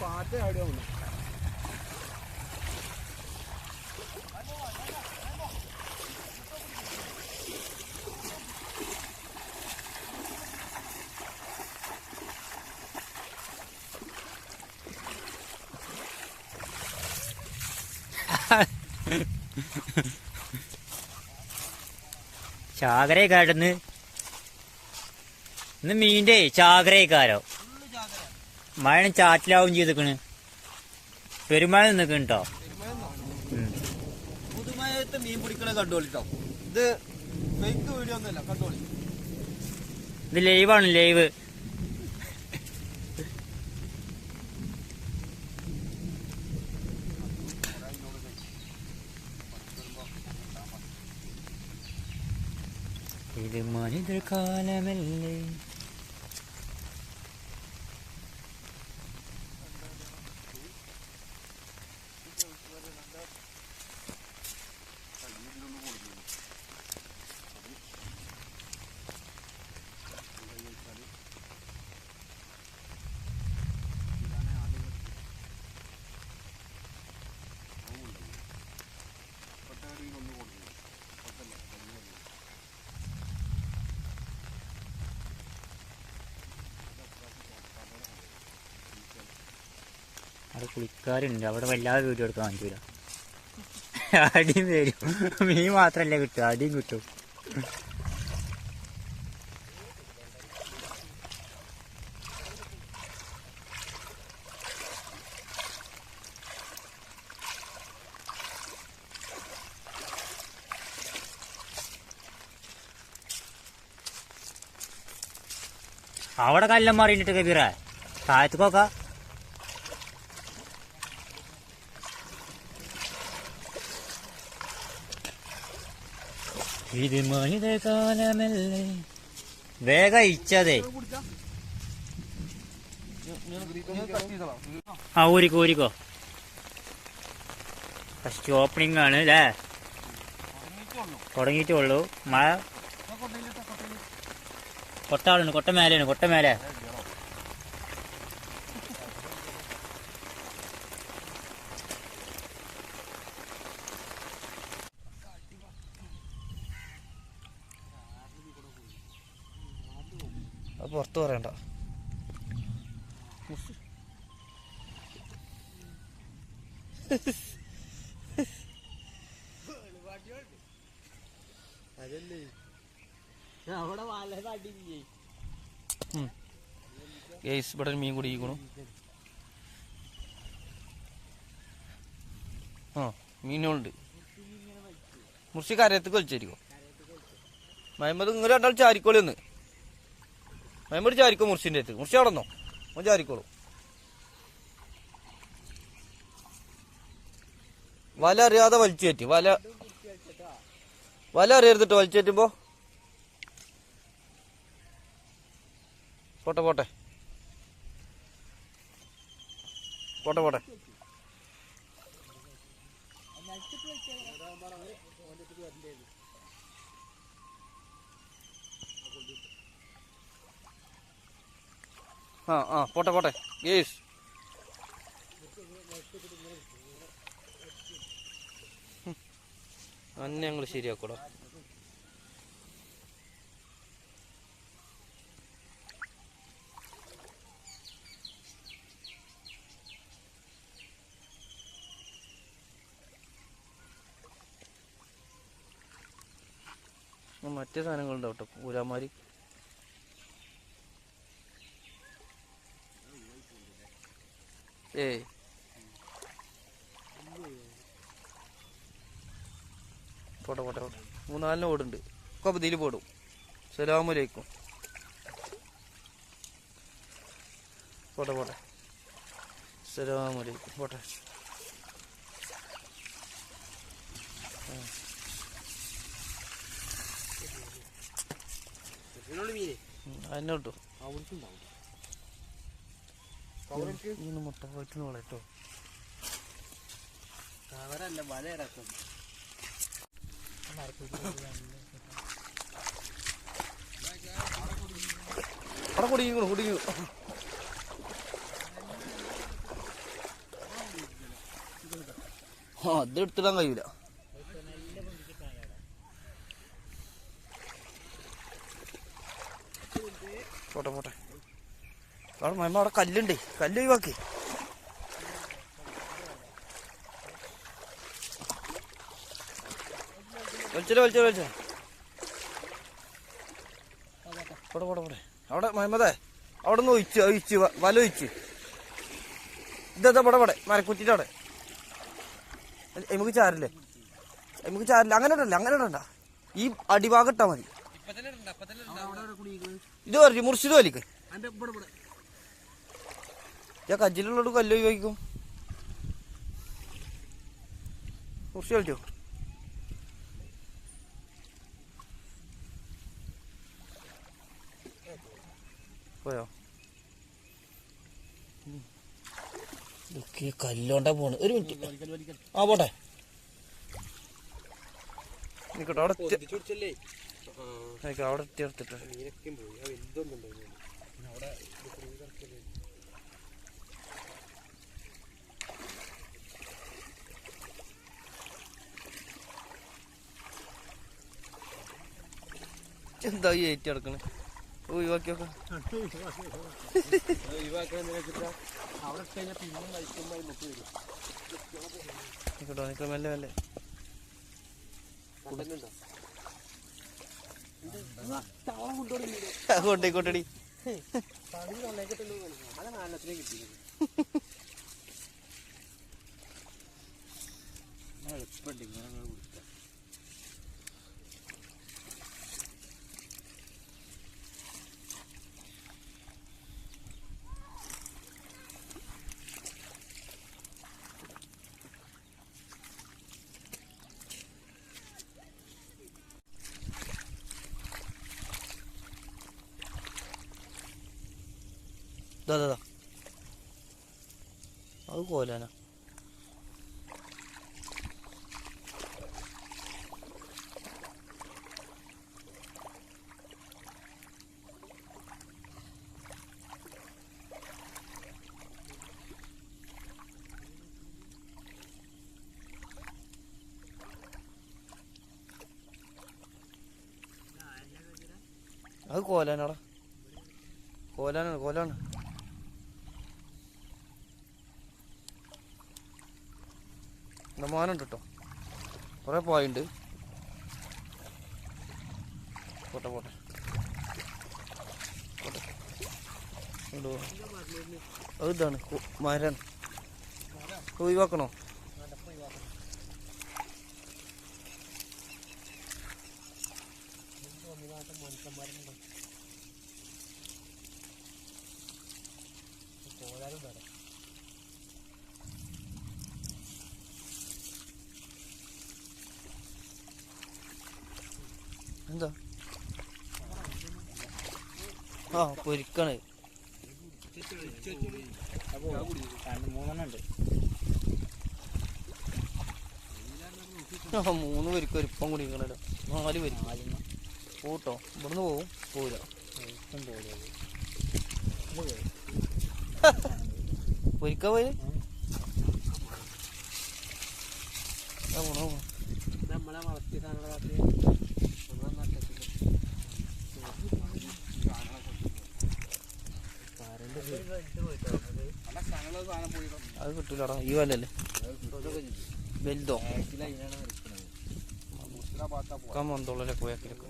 പാറ്റ ആടിയാ ചാകരക്കാട്ന്ന് ഇന്ന് മീന്റെ ചാകരക്കാരോ മഴ ചാറ്റിലാവും ചെയ്തിക്കണ്. പെരുമഴ നിൽക്കണ് കേട്ടോ മീൻ പിടിക്കണ കണ്ടോളിട്ടോ ഇത് ഫേക്ക് വീഡിയോ ഒന്നുമല്ല കണ്ടോളി. ഇത് ലൈവാണ് ലൈവ് ഇത് മനിതർ കാലമല്ലേ? അവിടെ കുളിക്കാരുണ്ട് അവിടെ വല്ലാതെ വീഡിയോ എടുക്കാൻ പറ്റൂല. അടിയും വരും മീൻ മാത്രല്ലേ കിട്ടും. അടിയും കിട്ടും. അവിടെ കല്ലം മാറിയിട്ട് കബീറ. താഴത്തേക്കൊക്കെ ഇത് മനിത കാലമല്ലേ വേഗം ഇച്ചതേ ആ ഊരിക്കോ ഊരിക്കോ. ഫസ്റ്റ് ഓപ്പണിംഗ് ആണ് അല്ലേ തുടങ്ങിയിട്ടേ ഉള്ളൂ. മഴ. കൊട്ടാളുണ്ട് കൊട്ട മേലെയാണ് കൊട്ട മേലെ അത് പുറത്ത് പറയണ്ട. ഗേസ് ഇവിടെ മീൻ കുടിക്കണു ആ മീനുണ്ട് മുർഷി കരയത്തേക്ക് കൊലിച്ചായിരിക്കും മഹമ്മദ് ഇങ്ങനെ രണ്ടാൾ ചാരിക്കോളി ഒന്ന് ചാരിക്കും മുറിച്ചിന്റെ അടുത്ത്. മുറിച്ച് അടന്നോ അവൻ ചാരിക്കോളൂ. വല അറിയാതെ വലിച്ചു കയറ്റി. വല. വല അറിയരുതിട്ട് വലിച്ചു കയറ്റുമ്പോ? പോട്ടെ പോട്ടെ. പോട്ടെ പോട്ടെ. ആ ആ പോട്ടെ പോട്ടെ. യേസ് അന്നെ ഞങ്ങൾ ശരിയാക്കൂടാ. മറ്റേ സാധനങ്ങളുണ്ടാവും കേട്ടോ പൂരാമാരി. ഏയ് പോട്ടെ പോട്ടെ പോട്ടെ മൂന്നാലിന് ഓടുണ്ട്. ഒക്കെ ഇതിൽ പോടും. സലാമലൈക്കും പോട്ടെ. പോട്ടെ സലാമലൈക്കും പോട്ടെ അതിനെ കിട്ടും ഇന്ന് വളട്ടോ അവരല്ല വല ഇടക്കും. അവിടെ കുടിക്കുന്നു കുടിക്കുന്നു ആ അത് എടുത്തിടാൻ കഴിയൂല. പോട്ടെ പോട്ടെ. അവിടെ മമ്മ അവിടെ കല്ലുണ്ട്. കല്ല് ഒഴിവാക്കി. വലിച്ചോ വലിച്ചോ വലിച്ചോ പോടെ പോടെ പോടെ. അവിടെ മഹമ്മദേ അവിടെ നിന്ന് ഒഴിച്ച് ഒഴിച്ച് വല ഒഴിച്ച്. ഇതാ പട പടെ. മരക്കുറ്റിന്റെ അവിടെ. നമുക്ക് ചാരില്ലേ? നമുക്ക് ചാരില്ല? അങ്ങനെ ഇടണ്ട അങ്ങനെ ഇടണ്ട. ഈ അടിഭാഗം ഇട്ടാ മതി. ഇത് പറഞ്ഞു മുറിച്ചത് വലിക്ക്. ഞാൻ കജ്ജിലുള്ളോട് കല്ല് ചോദിക്കും കുറച്ച് കളിച്ചോ? പോയോ? കല്ലോണ്ടാ പോണ് ഒരു മിനിറ്റ്. ആ പോട്ടെ. നിക്കട്ടെ അവിടെ അവിടെ എത്തി എടുത്തിട്ട്. എന്താ ഏറ്റി കിടക്കണ് ഒഴിവാക്കി നോക്കാം. നിക്ക മെല്ലെ മെല്ലെ. കൊണ്ടേക്കോട്ടടി ദാ ദാ അത് കോലാനാ. അത് കോലാനാടാ. കോലാനാണ് കോലാണ് മാനുണ്ട് കേട്ടോ കുറെ പോയിണ്ട്. പോട്ടെ പോട്ടെ. പോട്ടെ. അത് ഇതാണ് മരാണ് ഒഴിവാക്കണോ? എന്താ? ആ പൊരിക്കണേ മൂന്ന് പേർക്ക് ഒരിപ്പം കുടിക്കണല്ലോ നാല് പൊരിക്കും പോട്ടോ ഇവിടുന്ന് പോവും. പോരാ. പൊരിക്ക പോയി നമ്മളെ വളർത്തിയ സാധനങ്ങളെ നമ്മളെ നട്ടത്തിൽ അത് കിട്ടൂലടാ ഈ വലല്ലേ? വലുതോ? കമ്മന്തോളല്ലേ പോയാക്കിലൊക്കെ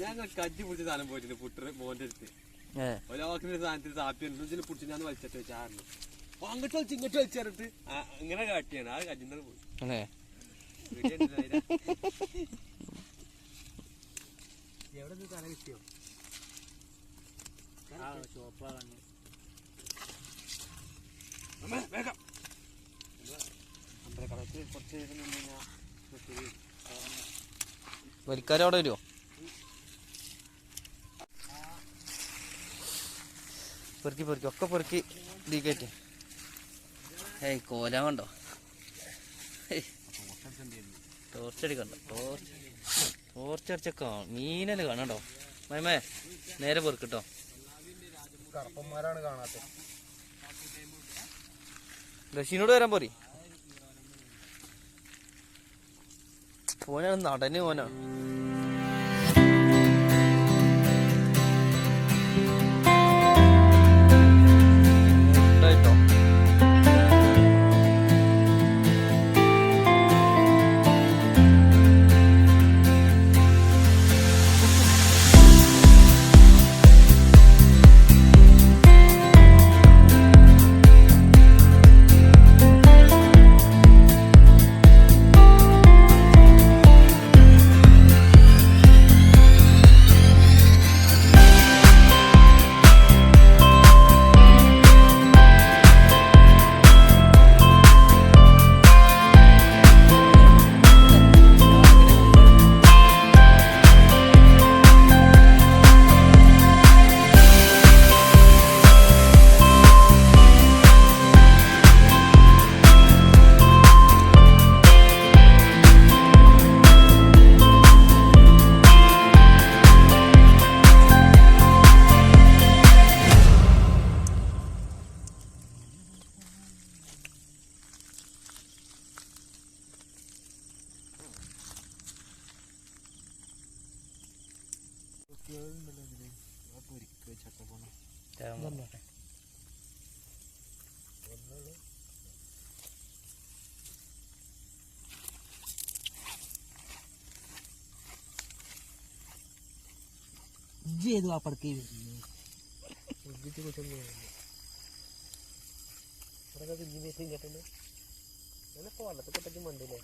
ഞാൻ കജ്ജി പിടിച്ച സാധനം പോയിട്ടുണ്ട് പുട്ടർ മോന്റെ അടുത്ത്? ഒരാൾക്കിന്റെ സാധനത്തിൽ സാപ്പി എന്തെങ്കിലും പിടിച്ച് ഞാൻ വലിച്ചിട്ട് വെച്ചാറുണ്ട് അപ്പൊ അങ്ങോട്ട് വലിച്ച് ഇങ്ങോട്ട് വലിച്ചേറിട്ട് ഇങ്ങനെ കാട്ടിയാണ്. ആ കജ്ജിന്ന് പോയി. എവിടെ നിന്ന് തല കിട്ടിയോ ചോപ്പാണ് വേഗം. കുറച്ച് അവിടെ വരുമോ പെറുക്കി പെറുക്കി. ഒക്കെ പെറുക്കി ഇതീ ഏയ് കോലാൻ കണ്ടോ? ടോർച്ച് അടിക്കണ്ട ടോർച്ച് ടോർച്ചടിച്ച മീനല്ലേ കാണാട്ടോ മയമേ നേരെ പെറുക്കട്ടോ. കറപ്പന്മാരാണ് കാണാത്തത് ദശിനോട് വരാൻ പോരി. ഓനാണ് നടന് ഓനാണ് ചെയ്തു അപ്പുറത്ത് വെള്ളത്തിൽ കൊട്ടച്ച് മണ്ടില്ലേ